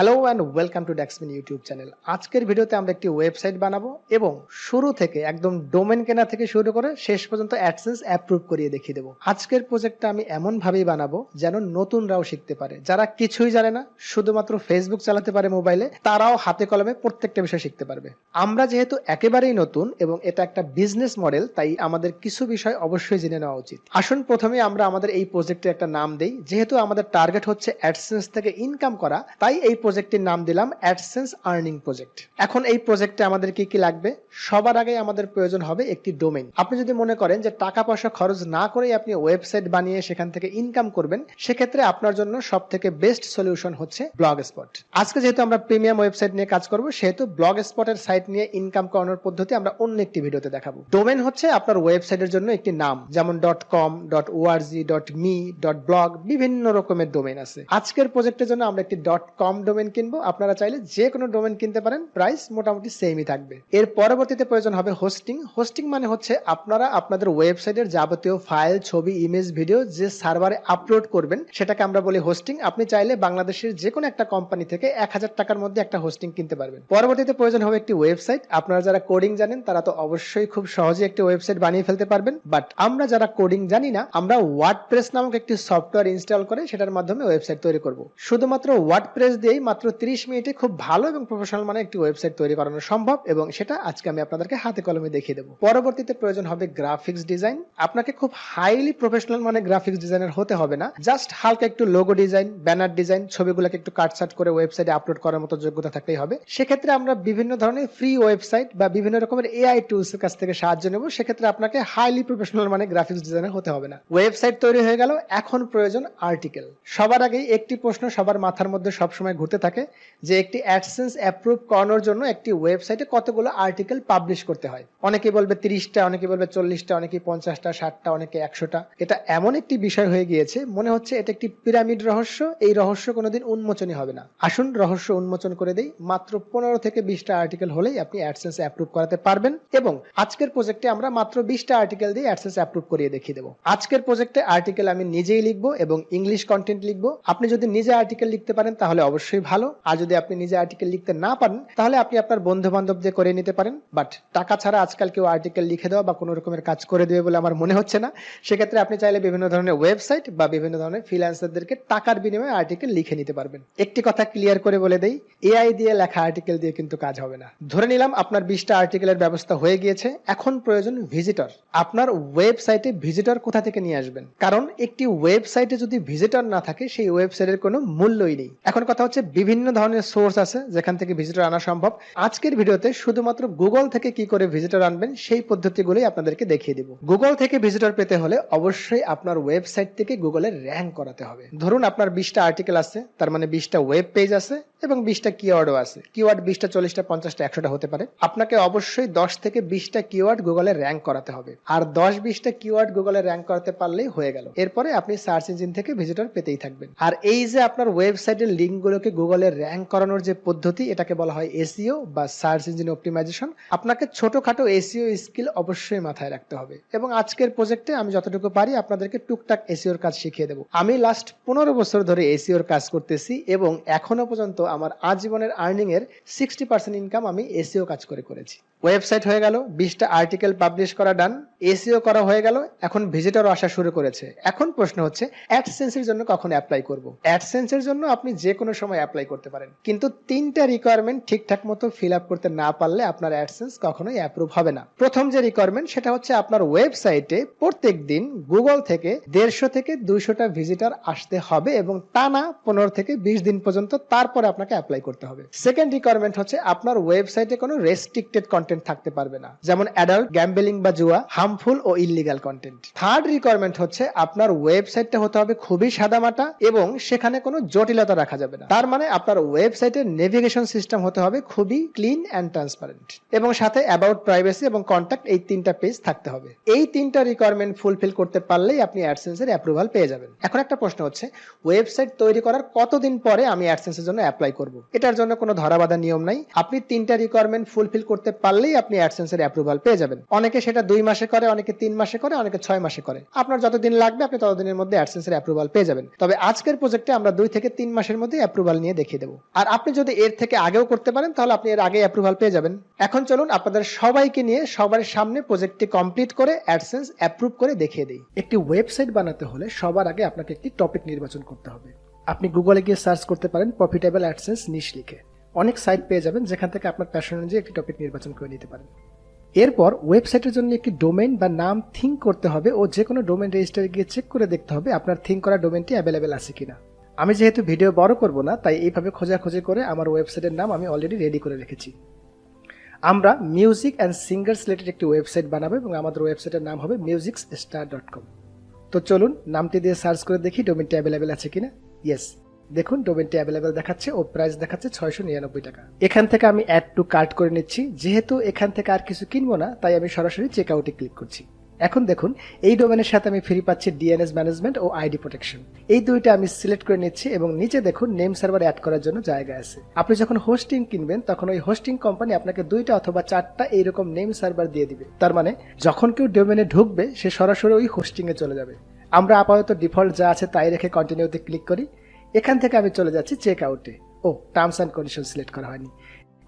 Hello and welcome to Daxmin YouTube channel আজকের ভিডিওতে আমরা একটি ওয়েবসাইট বানাবো এবং শুরু থেকে একদম ডোমেন কেনা থেকে শুরু করে শেষ পর্যন্ত অ্যাডসেন্স অ্যাপ্রুভ করিয়ে দেখিয়ে দেবো। আজকের প্রজেক্টটা আমি এমন ভাবেই বানাবো যেন নতুনরাও শিখতে পারে। যারা কিছুই জানে না, শুধুমাত্র ফেসবুক চালাতে পারে মোবাইলে তারাও হাতে কলমে প্রত্যেকটা বিষয় শিখতে পারবে। আমরা যেহেতু একেবারেই নতুন এবং এটা একটা বিজনেস মডেল তাই আমাদের কিছু বিষয় অবশ্যই জেনে নেওয়া উচিত। আসুন প্রথমে আমরা আমাদের এই প্রজেক্টের একটা নাম দেই। যেহেতু আমাদের টার্গেট হচ্ছে অ্যাডসেন্স থেকে ইনকাম করা, তাই এই প্রজেক্টের নাম দিলাম অ্যাডসেন্স আর্নিং প্রজেক্ট এখন এই প্রজেক্টে আমাদের কি কি লাগবে? সবার আগে আমাদের প্রয়োজন হবে একটি ডোমেইন আপনি যদি মনে করেন যে টাকা পয়সা খরচ না করেই আপনি ওয়েবসাইট বানিয়ে সেখান থেকে ইনকাম করবেন, সেক্ষেত্রে আপনার জন্য সব থেকে বেস্ট সলিউশন হচ্ছে ব্লগ স্পট আজকে যেহেতু আমরা প্রিমিয়াম ওয়েবসাইট নিয়ে কাজ করব, সেহেতু ব্লগ স্পটের সাইট নিয়ে ইনকাম করানোর পদ্ধতি আমরা অন্য একটি ভিডিওতে দেখাবো। ডোমেন হচ্ছে আপনার ওয়েবসাইটের জন্য একটি নাম, যেমন. Dot com dot O R G dot me dot blog বিভিন্ন রকমের ডোমেন আছে। আজকের প্রজেক্টের জন্য আমরা একটি. ডট কম ডোমেন কিনবো, আপনারা চাইলে যে কোনো ডোমেন কিনতে পারেন প্রাইস মোটামুটি সেমই থাকবে। এর পরবর্তীতে প্রয়োজন হবে হোস্টিং হোস্টিং মানে হচ্ছে আপনারা আপনাদের ওয়েবসাইটের যাবতীয় ফাইল ছবি ইমেজ ভিডিও যে সার্ভারে আপলোড করবেন, সেটাকে আমরা বলি হোস্টিং আপনি চাইলে বাংলাদেশের যে কোনো একটা কোম্পানি থেকে এক হাজার টাকার মধ্যে একটা হোস্টিং কিনতে পারবেন। পরবর্তীতে প্রয়োজন হবে একটি ওয়েবসাইট আপনারা যারা কোডিং জানেন, তারা তো অবশ্যই খুব সহজে একটি ওয়েবসাইট বানিয়ে ফেলতে পারবেন। বাট আমরা যারা কোডিং জানি না, আমরা ওয়ার্ড প্রেস নামক একটি সফটওয়্যার ইনস্টল করে সেটার মাধ্যমে ওয়েবসাইট তৈরি করব। শুধুমাত্র ওয়ার্ড প্রেস দিয়েই মাত্র 30 মিনিটে খুব ভালো এবং প্রফেশনাল মানে একটি ওয়েবসাইট তৈরি করানো সম্ভব এবং সেটা আজকে আমি আপনাদেরকে হাতে কলমে দেখিয়ে দেবো। পরবর্তীতে প্রয়োজন হবে গ্রাফিক্স ডিজাইন আপনাকে খুব হাইলি প্রফেশনাল মানে গ্রাফিক্স ডিজাইনার হতে হবে না। জাস্ট হালকা একটু লোগো ডিজাইন ব্যানার ডিজাইন ছবিগুলোকে একটু কাটসাট করে ওয়েবসাইটে আপলোড করার মতো যোগ্যতা থাকলেই হবে। সেক্ষেত্রে আমরা বিভিন্ন ধরনের ফ্রি ওয়েবসাইট বা বিভিন্ন রকমের এআই টুলস এর কাছ থেকে সাহায্য নেব। সেক্ষেত্রে আপনাকে হাইলি প্রফেশনাল মানে গ্রাফিক্স ডিজাইনার হতে হবে না। ওয়েবসাইট তৈরি হয়ে গেল। এখন প্রয়োজন আর্টিকেল সবার আগেই একটি প্রশ্ন সবার মাথার মধ্যে সবসময় ঘুরতে থাকে যে একটি অ্যাডসেন্স অ্যাপ্রুভ করানোর জন্য একটি ওয়েবসাইটে কতগুলো আর্টিকেল পাবলিশ করতে হয়। অনেকে বলবে তিরিশটা, অনেকে বলবে চল্লিশটা, অনেকে পঞ্চাশটা, ষাটটা, অনেকে একশোটা। এটা এমন একটি বিষয় হয়ে গিয়েছে, মনে হচ্ছে এটা একটি পিরামিড রহস্য, এই রহস্য কোনোদিন উন্মোচনই হবে না। আসুন রহস্য উন্মোচন করে দেই, মাত্র পনেরো থেকে বিশটা আর্টিকেল হলেই আপনি অ্যাডসেন্স অ্যাপ্রুভ করাতে পারবেন এবং আজকের প্রজেক্টে আমরা মাত্র বিশটা আর্টিকেল দিয়ে অ্যাডসেন্স অ্যাপ্রুভ করিয়ে দেখিয়ে দেবো। আজকের প্রজেক্টে আর্টিকেল আমি নিজেই লিখব এবং ইংলিশ কন্টেন্ট লিখব। আপনি যদি নিজে আর্টিকেল লিখতে পারেন, তাহলে অবশ্যই ভালো। আর যদি আপনি নিজে আর্টিকেল লিখতে না পারেন, তাহলে আপনি আপনার বন্ধু বান্ধব দিয়ে করে নিতে পারেন। বাট টাকা ছাড়া আজকাল কেউ আর্টিকেল লিখে দেওয়া বা কোনো রকমের কাজ করে দেবে বলে আমার মনে হচ্ছে না। সেক্ষেত্রে আপনি চাইলে বিভিন্ন ধরনের ওয়েবসাইট বা বিভিন্ন ধরনের ফ্রিল্যান্সারদেরকে টাকার বিনিময়ে আর্টিকেল লিখে নিতে পারবেন। একটি কথা ক্লিয়ার করে বলে দেই এআই দিয়ে লেখা আর্টিকেল দিয়ে কিন্তু কাজ হবে না। ধরে নিলাম আপনার বিশটা আর্টিকেলের ব্যবস্থা হয়ে গিয়েছে, এখন প্রয়োজন ভিজিটর আপনার ওয়েবসাইটে ভিজিটর কোথা থেকে নিয়ে আসবেন? কারণ একটি ওয়েবসাইটে যদি ভিজিটর না থাকে, সেই ওয়েবসাইটের কোনো মূল্যই নেই। এখন কথা হচ্ছে বিভিন্ন ধরনের সোর্স আছে যেখান থেকে ভিজিটর আনা সম্ভব। আজকের ভিডিওতে শুধুমাত্র গুগল থেকে কি করে ভিজিটর আনবেন সেই পদ্ধতিগুলোই আপনাদেরকে দেখিয়ে দিব। গুগল থেকে ভিজিটর পেতে হলে অবশ্যই আপনার ওয়েবসাইট থেকে গুগলের র্যাঙ্ক করাতে হবে। ধরুন আপনার বিশটা আর্টিকেল আছে, তার মানে বিশটা ওয়েব পেজ আছে এবং বিশটা কিওয়ার্ডও আছে। কিওয়ার্ড বিশটা, চল্লিশটা, পঞ্চাশটা, একশোটা হতে পারে। আপনাকে অবশ্যই দশ থেকে বিশটা কিওয়ার্ড গুগলে র্যাঙ্ক করাতে হবে। আর দশ, বিশটা কিওয়ার্ড গুগলে র্যাঙ্ক করাতে পারলেই হয়ে গেল। এরপরে আপনি সার্চ ইঞ্জিন থেকে ভিজিটর পেতেই থাকবেন। আর এই যে আপনার ওয়েবসাইটের লিঙ্কগুলোকে গুগলে র্যাঙ্ক করানোর যে পদ্ধতি, এটাকে বলা হয় এসিও বা সার্চ ইঞ্জিন অপটিমাইজেশন আপনাকে ছোটখাটো এসিও স্কিল অবশ্যই মাথায় রাখতে হবে। এবং আজকের প্রজেক্টে আমি যতটুকু পারি আপনাদেরকে টুকটাক এসিওর কাজ শিখিয়ে দেবো। আমি লাস্ট পনেরো বছর ধরে এসিওর কাজ করতেছি এবং এখনও পর্যন্ত আমার আজীবনের আর্নিং এর সিক্সটি পার্সেন্ট ইনকাম আমি এসিও কাজ করে করেছি। ওয়েবসাইট হয়ে গেল, বিশটা আর্টিকেল পাবলিশ করা ডান এসিও করা হয়ে গেল, এখন ভিজিটর আসা শুরু করেছে। এখন প্রশ্ন হচ্ছে অ্যাডসেন্সের জন্য কখন অ্যাপ্লাই করব? অ্যাডসেন্সের জন্য আপনি যে কোনো সময় অ্যাপ্লাই করতে পারেন। কিন্তু তিনটা রিকোয়ারমেন্ট ঠিকঠাক মতো ফিল আপ করতে না পারলে আপনার অ্যাডসেন্স কখনোই অ্যাপ্রুভ হবে না। প্রথম যে রিকোয়ারমেন্ট সেটা হচ্ছে আপনার ওয়েবসাইটে প্রত্যেক দিন গুগল থেকে দেড়শো থেকে দুইশোটা ভিজিটর আসতে হবে এবং টানা পনেরো থেকে বিশ দিন পর্যন্ত তারপরে আপনাকে অ্যাপ্লাই করতে হবে। সেকেন্ড রিকোয়ারমেন্ট হচ্ছে আপনার ওয়েবসাইটে কোনো রেস্ট্রিক্টেড কন্টেন্ট থাকতে পারবে না। যেমন অ্যাডাল্ট গ্যাম্বেলিং বা জুয়া হার্মফুল ও ইলিগাল কন্টেন্ট থার্ড রিকোয়ারমেন্ট হচ্ছে আপনার ওয়েবসাইটটা হতে হবে খুবই সাদামাটা এবং সেখানে কোনো জটিলতা রাখা যাবে না। তার মানে আপনার ওয়েবসাইটের নেভিগেশন সিস্টেম হতে হবে খুবই ক্লিন অ্যান্ড ট্রান্সপারেন্ট এবং সাথে অ্যাবাউট প্রাইভেসি এবং কন্ট্যাক্ট এই তিনটা পেজ থাকতে হবে। এই তিনটা রিকোয়ারমেন্ট ফুলফিল করতে পারলেই আপনি অ্যাডসেন্সের অ্যাপ্রুভাল পেয়ে যাবেন। এখন একটা প্রশ্ন হচ্ছে ওয়েবসাইট তৈরি করার কতদিন পরে আমি অ্যাডসেন্সের জন্য অ্যাপ্লাই করব? এটার জন্য কোনো ধরাবাধা নিয়ম নাই। আপনি তিনটা রিকোয়ারমেন্ট ফুলফিল করতে পারলেই আপনি অ্যাডসেন্সের অ্যাপ্রুভাল পেয়ে যাবেন। অনেকে সেটা দুই মাসে করে, অনেকে তিন মাসে করে, অনেকে ছয় মাসে করে। আপনার যতদিন লাগবে, আপনি ততদিনের মধ্যে অ্যাডসেন্সের অ্যাপ্রুভাল পেয়ে যাবেন। তবে আজকের প্রজেক্টে আমরা দুই থেকে তিন মাসের মধ্যে অ্যাপ্রুভাল নিয়ে বানিয়ে দেখিয়ে দেবো। আর আপনি যদি এর থেকে আগেও করতে পারেন, তাহলে আপনি এর আগে অ্যাপ্রুভাল পেয়ে যাবেন। এখন চলুন আপনাদের সবাইকে নিয়ে সবার সামনে প্রজেক্টটি কমপ্লিট করে অ্যাডসেন্স অ্যাপ্রুভ করে দেখিয়ে দিই। একটি ওয়েবসাইট বানাতে হলে সবার আগে আপনাকে একটি টপিক নির্বাচন করতে হবে। আপনি গুগলে গিয়ে সার্চ করতে পারেন প্রফিটেবল অ্যাডসেন্স নিশ লিখে। অনেক সাইট পেয়ে যাবেন, যেখান থেকে আপনার প্যাশন অনুযায়ী একটি টপিক নির্বাচন করে নিতে পারেন। এরপর ওয়েবসাইটের জন্য একটি ডোমেন বা নাম থিঙ্ক করতে হবে ও যে কোনো ডোমেন রেজিস্টারে গিয়ে চেক করে দেখতে হবে আপনার থিঙ্ক করা ডোমেনটি অ্যাভেলেবেল আছে কিনা। আমি যেহেতু ভিডিও বড় করব না, তাই এইভাবে খোঁজাখুঁজি করে আমার ওয়েবসাইটের নাম আমি অলরেডি রেডি করে রেখেছি। আমরা মিউজিক অ্যান্ড সিঙ্গার্স রিলেটেড একটি ওয়েবসাইট বানাবো এবং আমাদের ওয়েবসাইটের নাম হবে মিউজিক স্টার ডট কম তো চলুন, নামটি দিয়ে সার্চ করে দেখি ডোমেনটি অ্যাভেলেবেল আছে কিনা। ইয়েস দেখুন ডোমেনটি অ্যাভেলেবেল দেখাচ্ছে ও প্রাইস দেখাচ্ছে ছয়শো নিরানব্বই টাকা। এখান থেকে আমি অ্যাড টু কার্ট করে নিচ্ছি। যেহেতু এখান থেকে আর কিছু কিনবো না, তাই আমি সরাসরি চেক আউটে ক্লিক করছি। এখন দেখুন, এই ডোমেনের সাথে আমি ফ্রি পাচ্ছি ডিএনএস ম্যানেজমেন্ট ও আইডি প্রোটেকশন এই দুইটা আমি সিলেক্ট করে নিচ্ছি এবং নিচে দেখুন নেম সার্ভার অ্যাড করার জন্য জায়গা আছে। আপনি যখন হোস্টিং কিনবেন, তখন ওই হোস্টিং কোম্পানি আপনাকে দুইটা অথবা চারটা এইরকম নেম সার্ভার দিয়ে দিবে। তার মানে যখন কেউ ডোমেনে ঢুকবে, সে সরাসরি ওই হোস্টিং এ চলে যাবে। আমরা আপাতত ডিফল্ট যা আছে তাই রেখে কন্টিনিউতে ক্লিক করি। এখান থেকে আমি চলে যাচ্ছি চেক আউটে ও টার্মস অ্যান্ড কন্ডিশন সিলেক্ট করা হয়নি।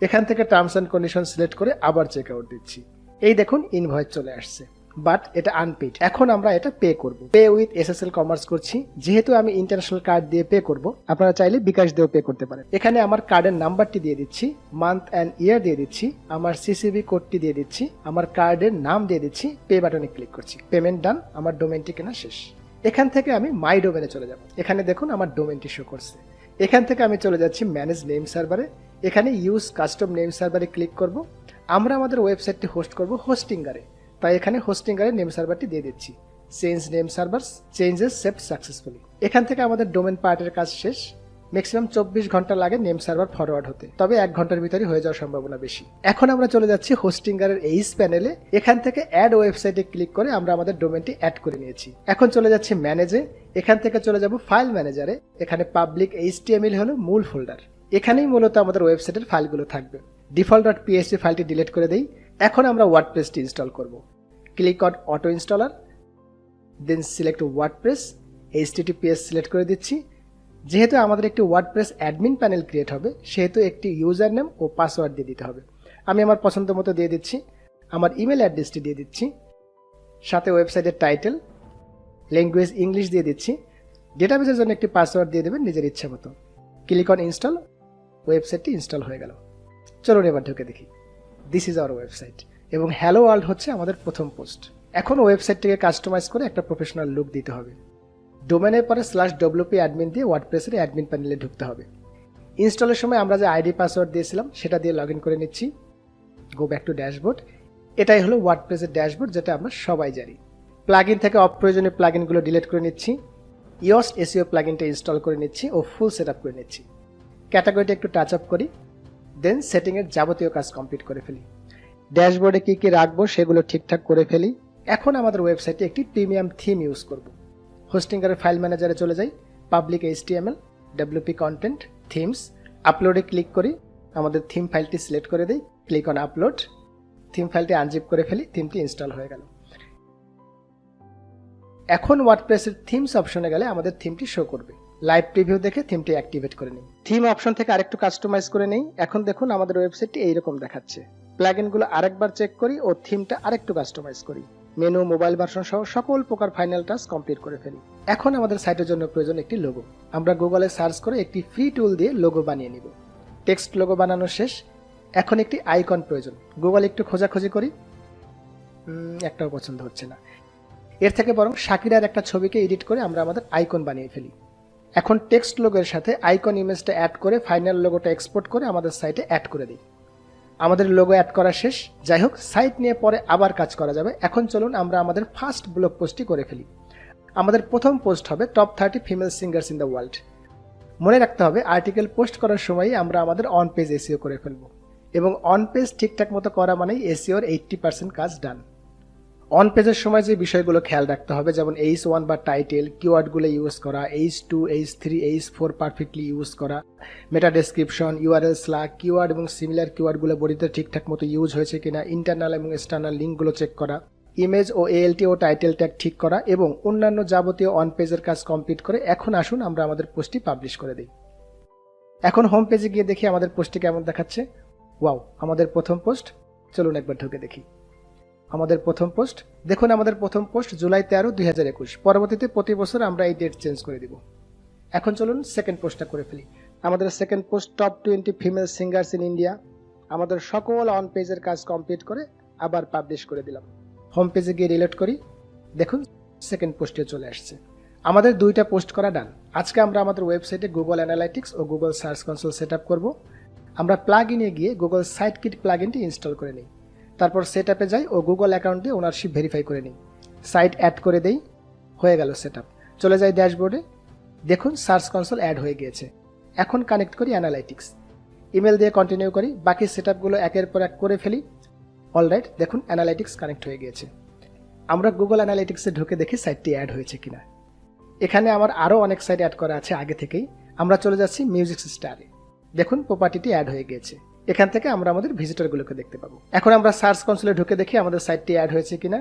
এখান থেকে টার্মস অ্যান্ড কন্ডিশন সিলেক্ট করে আবার চেক আউট দিচ্ছি। এই দেখুন ইনভয়েস চলে আসছে। বাট এটা আনপেড এখন আমরা এটা পে করব। পে উইথ এসএসএল কমার্স করছি। যেহেতু আমি ইন্টারন্যাশনাল কার্ড দিয়ে পে করব, আপনারা চাইলে বিকাশ দিয়েও পে করতে পারেন। এখানে আমার কার্ডের নাম্বারটি দিয়ে দিচ্ছি মান্থ অ্যান্ড ইয়ার দিয়ে দিচ্ছি, আমার সিসিবি কোডটি দিয়ে দিচ্ছি, আমার কার্ডের নাম দিয়ে দিচ্ছি পে বাটনে ক্লিক করছি। পেমেন্ট ডান আমার ডোমেনটি কেনা শেষ। এখান থেকে আমি মাই ডোমেনে চলে যাব। এখানে দেখুন আমার ডোমেনটি শো করছে। এখান থেকে আমি চলে যাচ্ছি ম্যানেজ নেম সার্ভারে এখানে ইউজ কাস্টম নেম সার্ভারে ক্লিক করব। আমরা আমাদের ওয়েবসাইটটি হোস্ট করব হোস্টিঙ্গারে তাই এখানে হোস্টিং হোস্টিঙ্গারে নেম সার্ভারটি দিয়ে দিচ্ছি। Change name server changes save successfully এখান থেকে আমাদের ডোমেন পার্টের কাজ শেষ। ম্যাক্সিমাম চব্বিশ ঘণ্টা লাগে নেম সার্ভার ফরওয়ার্ড হতে। তবে এক ঘণ্টার ভিতরে হয়ে যাওয়ার সম্ভাবনা বেশি। এখন আমরা চলে যাচ্ছি হোস্টিঙ্গারের এইস প্যানেলে এখান থেকে অ্যাড ওয়েবসাইটে ক্লিক করে আমরা আমাদের ডোমেনটি অ্যাড করে নিয়েছি। এখন চলে যাচ্ছি ম্যানেজে এখান থেকে চলে যাব ফাইল ম্যানেজারে এখানে পাবলিক এইচ এইচটিএমএল হলো মূল ফোল্ডার এখানেই মূলত আমাদের ওয়েবসাইটের ফাইলগুলো থাকবে। ডিফল্ট ডট পিএসপি ফাইলটি ডিলিট করে দেই। এখন আমরা ওয়ার্ডপ্রেসটি ইনস্টল করব। Click on auto installer then select WordPress HTTPS select করে দিচ্ছি। যেহেতু আমাদের একটি ওয়ার্ডপ্রেস অ্যাডমিন প্যানেল ক্রিয়েট হবে, সেহেতু একটি ইউজার নেম ও পাসওয়ার্ড দিয়ে দিতে হবে। আমি আমার পছন্দ মতো দিয়ে দিচ্ছি। আমার ইমেল অ্যাড্রেসটি দিয়ে দিচ্ছি। সাথে ওয়েবসাইটের টাইটেল ল্যাঙ্গুয়েজ ইংলিশ দিয়ে দিচ্ছি। ডেটাবেসের জন্য একটি পাসওয়ার্ড দিয়ে দেবেন নিজের ইচ্ছা মতো। ক্লিক অন ইনস্টল ওয়েবসাইটটি ইনস্টল হয়ে গেল। চলুন এবার ঢুকে দেখি। দিস ইজ আওয়ার ওয়েবসাইট এবং হ্যালো ওয়ার্ল্ড হচ্ছে আমাদের প্রথম পোস্ট এখন ওয়েবসাইটটিকে কাস্টমাইজ করে একটা প্রফেশনাল লুক দিতে হবে। ডোমেনের পরে স্ল্যাশ ডব্লিউপি অ্যাডমিন দিয়ে ওয়ার্ডপ্রেসের অ্যাডমিন প্যানেলে ঢুকতে হবে। ইনস্টলের সময় আমরা যে আইডি পাসওয়ার্ড দিয়েছিলাম, সেটা দিয়ে লগ করে নিচ্ছি। গো ব্যাক টু ড্যাশবোর্ড এটাই হলো ওয়ার্ডপ্রেসের ড্যাশবোর্ড যেটা আমরা সবাই জানি। প্লাগ থেকে অপ্রয়োজনীয় প্লাগ ইনগুলো ডিলিট করে নিচ্ছি। ইয়স এসিও প্লাগ ইনটা ইনস্টল করে নিচ্ছি ও ফুল সেট করে নিচ্ছি। ক্যাটাগরিটা একটু টাচ আপ করি। দেন সেটিংয়ের যাবতীয় কাজ কমপ্লিট করে ফেলি। ড্যাশবোর্ডে কী কী রাখব সেগুলো ঠিকঠাক করে ফেলি। এখন আমাদের ওয়েবসাইটে একটি প্রিমিয়াম থিম ইউজ করব। হোস্টিংয়ের ফাইল ম্যানেজারে চলে যাই। Public HTML WP content themes আপলোডে click করি। আমাদের থিম ফাইলটি সিলেক্ট করে দিই। ক্লিক অন আপলোড থিম ফাইলটি আনজিপ করে ফেলি। থিমটি ইনস্টল হয়ে গেল। এখন ওয়ার্ডপ্রেসের থিমস অপশনে গেলে আমাদের থিমটি শো করবে। লাইভ প্রিভিউ দেখে থিমটি অ্যাক্টিভেট করে নিই থিম অপশন থেকে আরেকটু কাস্টমাইজ করে নেই। এখন দেখুন আমাদের ওয়েবসাইটটি এইরকম দেখাচ্ছে। প্লাগইনগুলো আরেকবার চেক করি ও থিমটা আরেকটু কাস্টমাইজ করি। মেনু মোবাইল ভার্সন সহ সকল প্রকার ফাইনাল টাস্ক কমপ্লিট করে ফেলি। এখন আমাদের সাইটের জন্য প্রয়োজন একটি লোগো আমরা গুগলে সার্চ করে একটি ফ্রি টুল দিয়ে লোগো বানিয়ে নিব। টেক্সট লোগো বানানো শেষ। এখন একটি আইকন প্রয়োজন। গুগল একটু খোঁজাখুঁজি করি। একটাও পছন্দ হচ্ছে না। এর থেকে বরং শাকিরার একটা ছবিকে এডিট করে আমরা আমাদের আইকন বানিয়ে ফেলি। এখন টেক্সট লোগোর সাথে আইকন ইমেজটা অ্যাড করে ফাইনাল লোগোটা এক্সপোর্ট করে আমাদের সাইটে অ্যাড করে দিই। আমাদের লোগো অ্যাড করা শেষ। যাই হোক সাইট নিয়ে পরে আবার কাজ করা যাবে। এখন চলুন আমরা আমাদের ফার্স্ট ব্লগ পোস্টটি করে ফেলি। আমাদের প্রথম পোস্ট হবে top thirty female singers in the world মনে রাখতে হবে আর্টিকেল পোস্ট করার সময়ই আমরা আমাদের অন পেজ এসিও করে ফেলব। এবং অন পেজ ঠিকঠাক মতো করা মানেই এসিওর এইট্টি পার্সেন্ট কাজ ডান অন পেজের সময় যে বিষয়গুলো খেয়াল রাখতে হবে, যেমন এইচ ওয়ান বা টাইটেল কিওয়ার্ডগুলো ইউজ করা H two H three H four perfectly use করা meta description URL slug keyword এবং সিমিলার কিওয়ার্ডগুলো বডিতে ঠিকঠাক মতো ইউজ হয়েছে কিনা ইন্টারনাল এবং এক্সটার্নাল লিঙ্কগুলো চেক করা ইমেজ ও এএলটি ও টাইটেল ট্যাগ ঠিক করা এবং অন্যান্য যাবতীয় অন পেজের কাজ কমপ্লিট করে এখন আসুন আমরা আমাদের পোস্টটি পাবলিশ করে দিই। এখন হোম পেজে গিয়ে দেখি আমাদের পোস্টটি কেমন দেখাচ্ছে। ওয়াও আমাদের প্রথম পোস্ট চলুন একবার ঢুকে দেখি। আমাদের প্রথম পোস্ট। দেখুন আমাদের প্রথম পোস্ট, জুলাই তেরো, দুই হাজার একুশ। পরবর্তীতে প্রতি বছর আমরা এই ডেট চেঞ্জ করে দিব। এখন চলুন সেকেন্ড পোস্টটা করে ফেলি। আমাদের second post top twenty female singers in India আমাদের সকল অন পেজের কাজ কমপ্লিট করে আবার পাবলিশ করে দিলাম। হোম পেজে গিয়ে রিলেট করি। দেখুন সেকেন্ড পোস্টে চলে আসছে। আমাদের দুইটা পোস্ট করা ডান আজকে আমরা আমাদের ওয়েবসাইটে গুগল অ্যানালাইটিক্স ও Google search console set up করব। আমরা প্লাগ ইনে গিয়ে গুগল সাইট কিট প্লাগ ইনটি ইনস্টল করে নিই। তারপর সেট আপে যাই ও গুগল অ্যাকাউন্ট দিয়ে ওনারশিপ ভেরিফাই করে নিই। সাইট অ্যাড করে দেই, হয়ে গেল সেট চলে যাই ড্যাশবোর্ডে দেখুন সার্চ কনসোল অ্যাড হয়ে গিয়েছে। এখন কানেক্ট করি অ্যানালাইটিক্স ইমেল দিয়ে কন্টিনিউ করি। বাকি সেট আপগুলো একের পর এক করে ফেলি। অলরাইট দেখুন অ্যানালাইটিক্স কানেক্ট হয়ে গিয়েছে। আমরা গুগল অ্যানালাইটিক্সে ঢুকে দেখি সাইটটি অ্যাড হয়েছে কিনা। এখানে আমার আরও অনেক সাইট অ্যাড করা আছে আগে থেকেই। আমরা চলে যাচ্ছি মিউজিক স্টারে দেখুন প্রপার্টিটি অ্যাড হয়ে গিয়েছে। এখান থেকে আমরা আমাদের ভিজিটরগুলোকে দেখতে পাবো। এখন আমরা সার্চ কনসোলে ঢুকে দেখি আমাদের সাইটটি অ্যাড হয়েছে কিনা।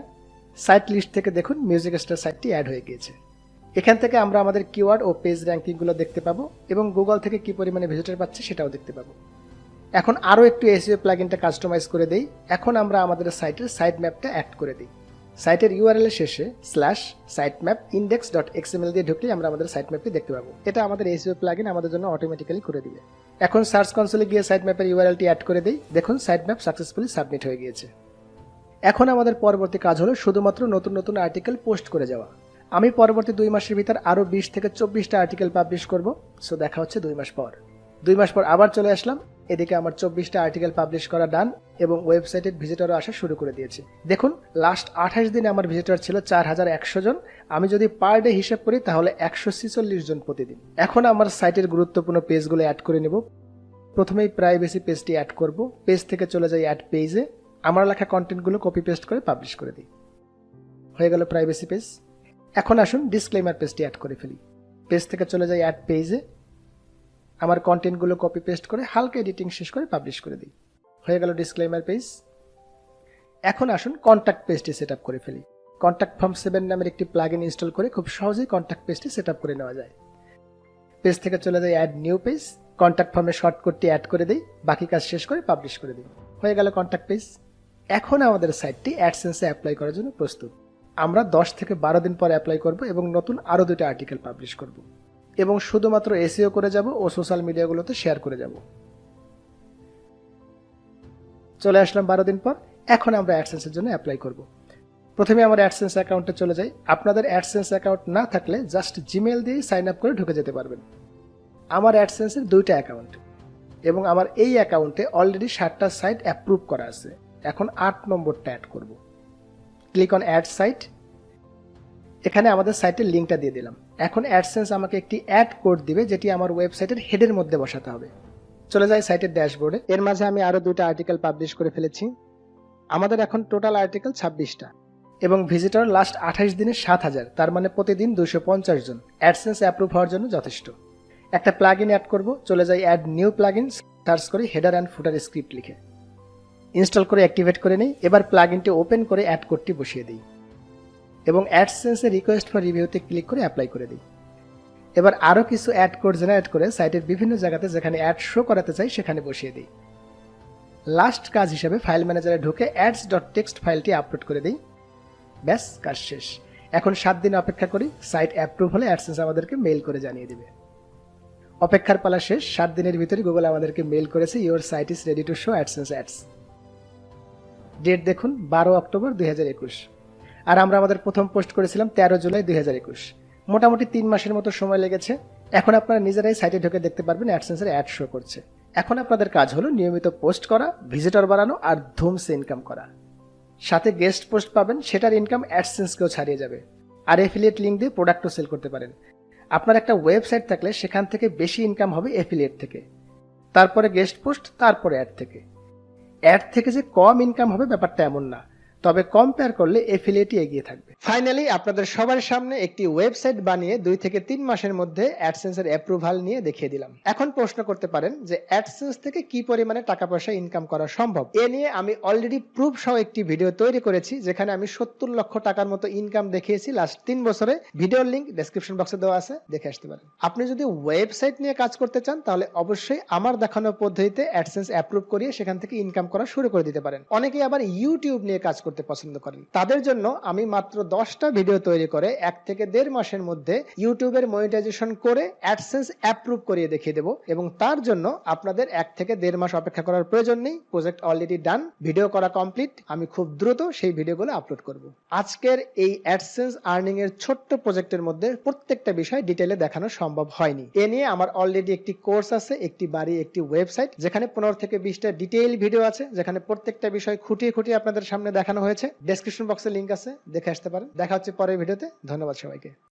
সাইট লিস্ট থেকে দেখুন মিউজিক স্টার সাইটটি অ্যাড হয়ে গিয়েছে। এখান থেকে আমরা আমাদের কিওয়ার্ড ও পেজ র্যাঙ্কিংগুলো দেখতে পাবো এবং গুগল থেকে কি পরিমাণে ভিজিটর পাচ্ছে সেটাও দেখতে পাবো। এখন আরও একটু এসিও প্লাগিনটা কাস্টমাইজ করে দেই। এখন আমরা আমাদের সাইটের সাইট ম্যাপটা অ্যাড করে দিই। সাইটের ইউআরএল এর শেষে slash sitemap index dot XML দিয়ে ঢুকলে আমরা আমাদের সাইট ম্যাপটি দেখতে পাবো। এটা আমাদের এসিও প্লাগিন আমাদের জন্য অটোমেটিক্যালি করে দিবে। এখন সার্চ কনসোলে গিয়ে সাইট ম্যাপের ইউআরএলটি অ্যাড করে দিই। দেখুন সাইট ম্যাপ সাকসেসফুলি সাবমিট হয়ে গিয়েছে। এখন আমাদের পরবর্তী কাজ হলো শুধুমাত্র নতুন নতুন আর্টিকেল পোস্ট করে যাওয়া। আমি পরবর্তী দুই মাসের ভিতর আরও বিশ থেকে চব্বিশটা আর্টিকেল পাবলিশ করব। সো দেখা হচ্ছে দুই মাস পর। দুই মাস পর আবার চলে আসলাম। এদিকে আমার চব্বিশটা আর্টিকেল পাবলিশ করা ডান এবং ওয়েবসাইটের ভিজিটরও আসা শুরু করে দিয়েছি। দেখুন লাস্ট আঠাশ দিনে আমার ভিজিটর ছিল চার হাজার একশো জন। আমি যদি পার ডে হিসেব করি, তাহলে একশো ছিচল্লিশ জন প্রতিদিন। এখন আমার সাইটের গুরুত্বপূর্ণ পেজগুলো অ্যাড করে নেব। প্রথমেই প্রাইভেসি পেজটি অ্যাড করব। পেজ থেকে চলে যাই অ্যাড পেজে আমার লেখা কন্টেন্টগুলো কপি পেস্ট করে পাবলিশ করে দিই। হয়ে গেল প্রাইভেসি পেজ এখন আসুন ডিসক্লেমার পেজটি অ্যাড করে ফেলি। পেজ থেকে চলে যাই অ্যাড পেজে আমার কন্টেন্টগুলো কপি পেস্ট করে হালকা এডিটিং শেষ করে পাবলিশ করে দিই। হয়ে গেল ডিসক্লেমার পেজ এখন আসুন কন্ট্যাক্ট পেজটি সেট করে ফেলি। কন্ট্যাক্ট ফর্ম সেভেন নামের একটি প্লাগ ইনস্টল করে খুব সহজেই কন্ট্যাক্ট পেজটি সেট করে নেওয়া যায়। পেজ থেকে চলে যায় অ্যাড নিউ পেজ কন্ট্যাক্ট ফর্মে শর্টকটটি অ্যাড করে দিই। বাকি কাজ শেষ করে পাবলিশ করে দিই। হয়ে গেল কন্ট্যাক্ট পেজ এখন আমাদের সাইটটি অ্যাডসেন্সে অ্যাপ্লাই করার জন্য প্রস্তুত। আমরা দশ থেকে বারো দিন পর অ্যাপ্লাই করব এবং নতুন আরও দুটো আর্টিকেল পাবলিশ করব। এবং শুধুমাত্র এসিও করে যাব ও সোশ্যাল মিডিয়াগুলোতে শেয়ার করে যাব। চলে আসলাম বারো দিন পর। এখন আমরা অ্যাডসেন্সের জন্য অ্যাপ্লাই করব। প্রথমে আমার অ্যাডসেন্স অ্যাকাউন্টে চলে যাই। আপনাদের অ্যাডসেন্স অ্যাকাউন্ট না থাকলে জাস্ট জিমেল দিয়ে সাইন আপ করে ঢুকে যেতে পারবেন। আমার অ্যাডসেন্সের দুইটা অ্যাকাউন্ট এবং আমার এই অ্যাকাউন্টে অলরেডি ষাটটা সাইট অ্যাপ্রুভ করা আছে। এখন আট নম্বরটা অ্যাড করব। ক্লিক অন অ্যাড সাইট এখানে আমাদের সাইটের লিঙ্কটা দিয়ে দিলাম। এখন অ্যাডসেন্স আমাকে একটি অ্যাড কোড দিবে, যেটি আমার ওয়েবসাইটের হেডের মধ্যে বসাতে হবে। চলে যাই সাইটের ড্যাশবোর্ডে। এর মাঝে আমি আরও দুটো আর্টিকেল পাবলিশ করে ফেলেছি। আমাদের এখন টোটাল আর্টিকেল ছাব্বিশটা এবং ভিজিটর লাস্ট আঠাশ দিনে সাত হাজার, তার মানে প্রতিদিন দুশো পঞ্চাশ জন। অ্যাডসেন্স অ্যাপ্রুভ হওয়ার জন্য যথেষ্ট। একটা প্লাগ ইন অ্যাড করব, চলে যাই add new plugin search করি হেডার অ্যান্ড ফুটার স্ক্রিপ্ট লিখে। ইনস্টল করে অ্যাক্টিভেট করে নিই, এবার প্লাগ ইনটি ওপেন করে অ্যাড কোডটি বসিয়ে দিই। এবং অ্যাডসেন্সে রিকোয়েস্ট ফর রিভিউতে ক্লিক করে অ্যাপ্লাই করে দিই এবার আরও কিছু অ্যাড কোড জেনারেট করে সাইটের বিভিন্ন জায়গাতে যেখানে অ্যাড শো করাতে চাই সেখানে বসিয়ে দিই। লাস্ট কাজ হিসেবে ফাইল ম্যানেজারে ঢুকে অ্যাডস ডট টেক্সট ফাইলটি আপলোড করে দিই। ব্যাস, কাজ শেষ। এখন সাত দিন অপেক্ষা করি সাইট অ্যাপ্রুভ হলে অ্যাডসেন্স আমাদেরকে মেইল করে জানিয়ে দিবে। অপেক্ষার পালা শেষ, সাত দিনের ভিতরে গুগল আমাদেরকে মেইল করেছে your site is ready to show AdSense ads date দেখুন, বারো অক্টোবর দুই হাজার একুশ। আর আমরা আমাদের প্রথম পোস্ট করেছিলাম তেরো জুলাই দুই হাজার একুশ। মোটামুটি তিন মাসের মতো সময় লেগেছে। এখন আপনারা নিজেরাই সাইটে ঢুকে দেখতে পারবেন অ্যাডসেন্সের অ্যাড শো করছে। এখন আপনাদের কাজ হলো নিয়মিত পোস্ট করা ভিজিটর বাড়ানো আর ধুমসে ইনকাম করা। সাথে গেস্ট পোস্ট পাবেন, সেটার ইনকাম অ্যাডসেন্সকেও ছাড়িয়ে যাবে। আর এফিলিয়েট লিঙ্ক দিয়ে প্রোডাক্টও সেল করতে পারেন। আপনার একটা ওয়েবসাইট থাকলে সেখান থেকে বেশি ইনকাম হবে এফিলিয়েট থেকে। তারপরে গেস্ট পোস্ট তারপরে অ্যাড থেকে। অ্যাড থেকে যে কম ইনকাম হবে ব্যাপারটা এমন না। তবে কম্পেয়ার করলে এফিলিয়েটই এগিয়ে থাকবে। ফাইনালি আপনাদের সবার সামনে একটি ওয়েবসাইট বানিয়ে দুই থেকে তিন মাসের মধ্যে অ্যাডসেন্সের অ্যাপ্রুভাল নিয়ে দেখিয়ে দিলাম। এখন প্রশ্ন করতে পারেন যে অ্যাডসেন্স থেকে কি পরিমাণে টাকা পয়সা ইনকাম করা সম্ভব? এ নিয়ে আমি অলরেডি প্রুফ সহ একটি ভিডিও তৈরি করেছি, যেখানে আমি সত্তর লক্ষ টাকার মতো ইনকাম দেখিয়েছি লাস্ট তিন বছরে। ভিডিওর লিঙ্ক ডেসক্রিপশন বক্সে দেওয়া আছে, দেখে আসতে পারেন। আপনি যদি ওয়েবসাইট নিয়ে কাজ করতে চান, তাহলে অবশ্যই আমার দেখানো পদ্ধতিতে অ্যাডসেন্স অ্যাপ্রুভ করিয়ে সেখান থেকে ইনকাম করা শুরু করে দিতে পারেন। অনেকেই আবার ইউটিউব নিয়ে কাজ করতে পছন্দ করেন। তাদের জন্য আমি মাত্র দশটা ভিডিও তৈরি করে এক থেকে দেড় মাসের মধ্যে ইউটিউবের মনিটাইজেশন করে অ্যাডসেন্স অ্যাপ্রুভ করিয়ে দেখিয়ে দেবো এবং তার জন্য আপনাদের এক থেকে দেড় মাস অপেক্ষা করার প্রয়োজন নেই। প্রজেক্ট অলরেডি ডান ভিডিও করা কমপ্লিট আমি খুব দ্রুত সেই ভিডিওগুলো আপলোড করব। আজকের এই অ্যাডসেন্স আর্নিং এর ছোট্ট প্রজেক্টের মধ্যে প্রত্যেকটা বিষয় ডিটেলে দেখানো সম্ভব হয়নি। এ নিয়ে আমার অলরেডি একটি কোর্স আছে, একটি বাড়ি, একটি ওয়েবসাইট যেখানে পনেরো থেকে বিশটা ডিটেইল ভিডিও আছে, যেখানে প্রত্যেকটা বিষয় খুঁটিয়ে খুঁটিয়ে আপনাদের সামনে দেখানো হয়েছে। ডেসক্রিপশন বক্সে লিঙ্ক আছে দেখে আসতে পারেন। দেখা হচ্ছে পরের ভিডিওতে। ধন্যবাদ সবাইকে।